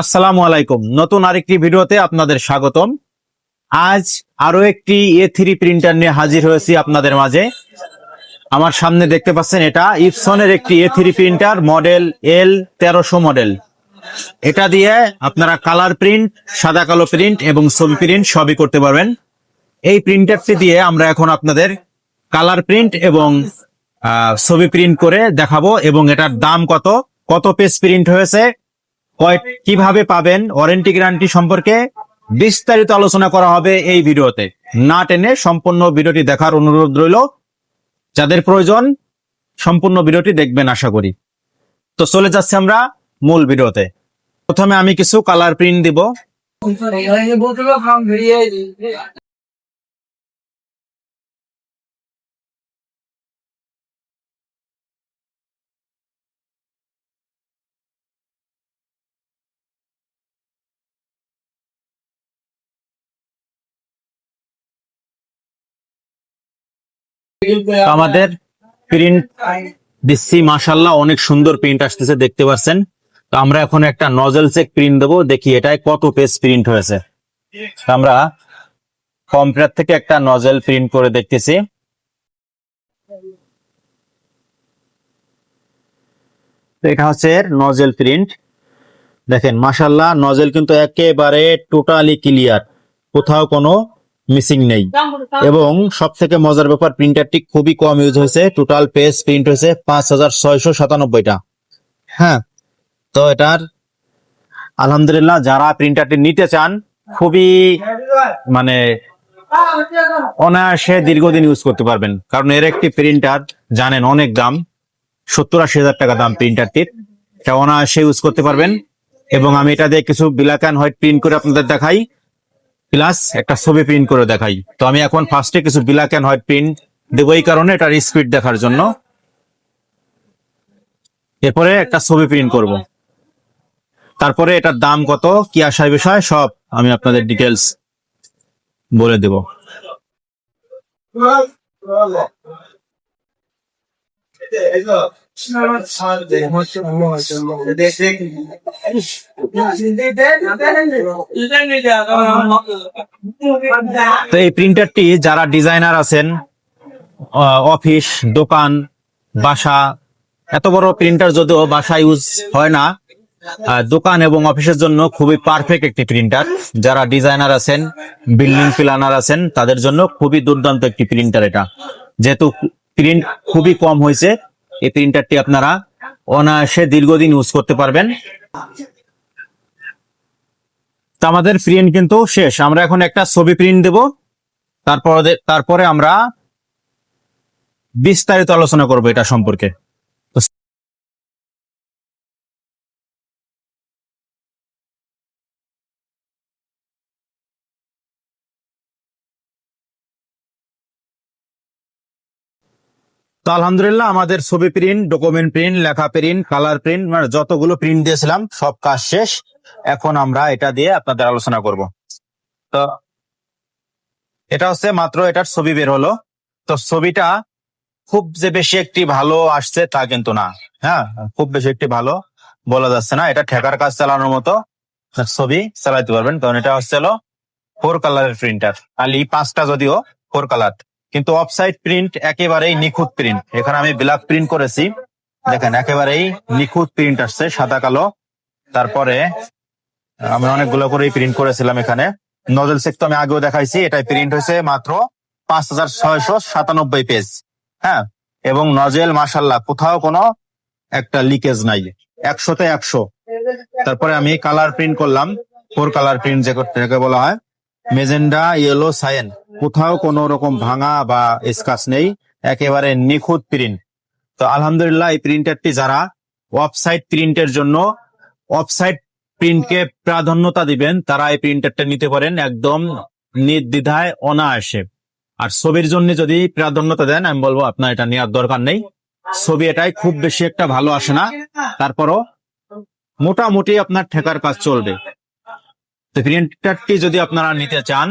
আসসালামু আলাইকুম। নতুন আরেকটি ভিডিওতে আপনাদের স্বাগতম। আজ আরও একটি এ থ্রি প্রিন্টার নিয়ে হাজির হয়েছি আপনাদের মাঝে। আমার সামনে দেখতে পাচ্ছেন এটা ইপসনের একটি A three printer model L তেরোশো মডেল। এটা দিয়ে আপনারা কালার প্রিন্ট, সাদা কালো প্রিন্ট এবং ছবি প্রিন্ট সবই করতে পারবেন। এই প্রিন্টারটি দিয়ে আমরা এখন আপনাদের কালার প্রিন্ট এবং ছবি প্রিন্ট করে দেখাবো এবং এটার দাম কত কত পেজ প্রিন্ট হয়েছে কীভাবে পাবেন ওয়ারেন্টি গ্যারান্টি সম্পর্কে বিস্তারিত আলোচনা করা হবে এই ভিডিওতে। না টেনে সম্পূর্ণ ভিডিওটি দেখার অনুরোধ রইল। যাদের প্রয়োজন, সম্পূর্ণ ভিডিওটি দেখবেন আশা করি। তো চলে যাচ্ছে আমরা মূল ভিডিওতে। প্রথমে আমি কিছু কালার প্রিন্ট দিব। আমাদের প্রিন্ট দিচ্ছি মাসাল্লাহ অনেক সুন্দর প্রিন্ট আসতেছে, দেখতে পাচ্ছেন। তো আমরা এখন একটা নজেল চেক প্রিন্ট দেবো, দেখি এটায় কত পেজ প্রিন্ট হয়েছে। আমরা কম্পিউটার থেকে একটা নজেল প্রিন্ট করে দেখতেছি। এটা হচ্ছে নজেল প্রিন্ট দেখেন মাসাল্লাহ নজেল কিন্তু একেবারে টোটালি ক্লিয়ার কোথাও কোনো মিসিং নেই। এবং সব থেকে মজার ব্যাপার প্রিন্টারটি খুবই কম ইউজ হয়েছে। টোটাল পেজ প্রিন্ট হয়েছে পাঁচ হাজার ছয়শো সাতানব্বইটা। হ্যাঁ তো এটার আলহামদুলিল্লাহ যারা প্রিন্টারটি নিতে চান, খুবই মানে অনায়াসে দীর্ঘদিন ইউজ করতে পারবেন। কারণ এর একটি প্রিন্টার জানেন অনেক দাম, সত্তর আশি হাজার টাকা দাম প্রিন্টারটির এটা অনায়াসে ইউজ করতে পারবেন। এবং আমি এটা দিয়ে কিছু ব্ল্যাক অ্যান্ড হোয়াইট প্রিন্ট করে আপনাদের দেখাই। প্লাস একটা ছবি প্রিন্ট করে দেখাই। তো আমি এখন ফার্স্টে কিছু ব্ল্যাক অ্যান্ড হোয়াইট প্রিন্ট দেবো এই কারণে এটার স্পিড দেখার জন্য। এরপরে একটা ছবি প্রিন্ট করব। তারপরে এটার দাম কত, কি আসার বিষয়, সব আমি আপনাদের ডিটেলস বলে দেব। তো এই প্রিন্টারটি যারা ডিজাইনার আছেন আহ, অফিস দোকান বাসা এত বড় প্রিন্টার যদিও বাসা ইউজ হয় না আহ, দোকান এবং অফিসের জন্য খুবই পারফেক্ট একটি প্রিন্টার যারা ডিজাইনার আছেন বিল্ডিং প্ল্যানার আছেন তাদের জন্য খুবই দুর্দান্ত একটি প্রিন্টার এটা। যেহেতু প্রিন্ট খুবই কম হয়েছে। এই প্রিন্টারটি আপনারা অনায়াসে দীর্ঘদিন ইউজ করতে পারবেন। তা আমাদের প্রিন্ট কিন্তু শেষ। আমরা এখন একটা ছবি প্রিন্ট দেব। তারপরে তারপরে আমরা বিস্তারিত আলোচনা করব এটা সম্পর্কে। তো আলহামদুলিল্লাহ, আমাদের ছবি প্রিন্ট ডকুমেন্ট প্রিন্ট লেখা প্রিন্ট কালার প্রিন্ট মানে যতগুলো প্রিন্ট দিয়েছিলাম, সব কাজ শেষ। এখন আমরা এটা দিয়ে আপনাদের আলোচনা করব। তো এটা হচ্ছে মাত্র এটার ছবি বের হলো। তো ছবিটা খুব যে বেশি একটি ভালো আসছে তা কিন্তু না। হ্যাঁ খুব বেশি একটি ভালো বলা যাচ্ছে না। এটা ঠেকার কাজ চালানোর মতো ছবি চালাইতে পারবেন। কারণ এটা হচ্ছে হলো ফোর কালারের প্রিন্টার খালি পাঁচটা যদিও ফোর কালার কিন্তু অফসাইড প্রিন্ট একেবারেই নিখুঁত প্রিন্ট এখানে আমি ব্ল্যাক প্রিন্ট করেছি। দেখেন, একেবারেই নিখুঁত প্রিন্ট আসছে, সাদা, কালো। তারপরে আমি অনেকগুলো করেই প্রিন্ট করেছিলাম এখানে। নজল সেক তো আমি আগেও দেখাইছি, এটাই প্রিন্ট হয়েছে মাত্র পাঁচ হাজার ছয়শো সাতানব্বই পেজ হ্যাঁ? এবং নজেল মাসাল্লাহ কোথাও কোনো একটা লিকেজ নাই। একশোতে একশো। তারপরে আমি কালার প্রিন্ট করলাম। ফোর কালার প্রিন্ট যেটাকে বলা হয়, মেজেন্ডা ইয়েলো সায়েন কোথাও কোনো রকম ভাঙা বা স্কাচ নেই, একেবারে নিখুঁত প্রিন্ট তো আলহামদুলিল্লাহ, এই প্রিন্টারটি যারা ওয়েবসাইট প্রিন্টের জন্য ওয়েবসাইট প্রিন্টকে প্রাধান্যতা দিবেন, তারা এই প্রিন্টারটা নিতে পারেন একদম নির্দ্বিধায়, অনায়াসে। আর ছবির জন্য যদি প্রাধান্যতা দেন, আমি বলব আপনার এটা নেওয়ার দরকার নেই। ছবি এটাই খুব বেশি একটা ভালো আসে না। তারপরও মোটামুটি আপনার ঠেকার কাজ চলবে। তো প্রিন্টারটি যদি আপনারা নিতে চান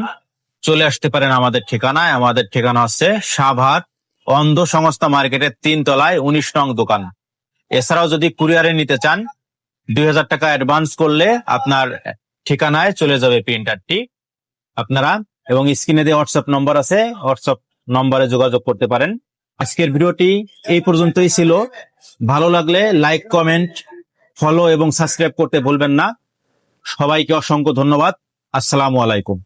চলে আসতে পারেন আমাদের ঠিকানায়। আমাদের ঠিকানা হচ্ছে সাভার অন্ধ সংস্থা মার্কেটের তিন তলায় উনিশ নং দোকান। এছাড়াও যদি কুরিয়ারে নিতে চান, দুই হাজার টাকা অ্যাডভান্স করলে আপনার ঠিকানায় চলে যাবে প্রিন্টারটি। আপনারা এবং স্ক্রিনে দিয়ে হোয়াটসঅ্যাপ নম্বর আছে, হোয়াটসঅ্যাপ নম্বরে যোগাযোগ করতে পারেন। আজকের ভিডিওটি এই পর্যন্তই ছিল। ভালো লাগলে লাইক, কমেন্ট, ফলো এবং সাবস্ক্রাইব করতে ভুলবেন না। সবাইকে অসংখ্য ধন্যবাদ। আসসালামু আলাইকুম।